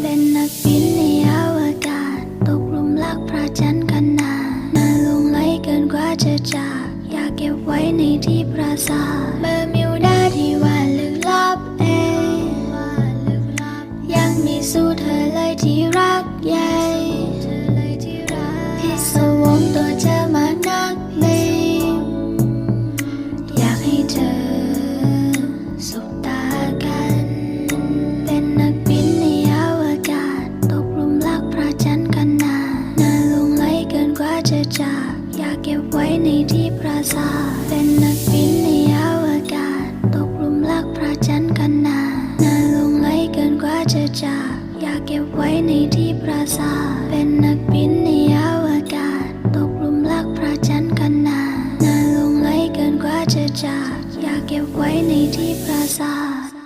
เป็นนักบินในอวกาศ ตกหลุมรักพระจันทร์กันนานน่าลงไหลเกินกว่าจะจาก อยากเก็บไว้ในที่ปราสาทเบอร์มิวดาที่ว่าลึกลับเองยังมีสู้เธอเลยที่รักให เก็บไว้ในที่ปราสาทเป็นนักบินในอวกาศ ตกหลุมรักพระจันทร์กันนานนานลงไหลเกินกว่าจะจากอยากเก็บไว้ในที่ปราสาทเป็นนักบินในอวกาศ ตกหลุมรักพระจันทร์กันนานนานลงไหลเกินกว่าจะจากอยากเก็บไว้ในที่ปราสาท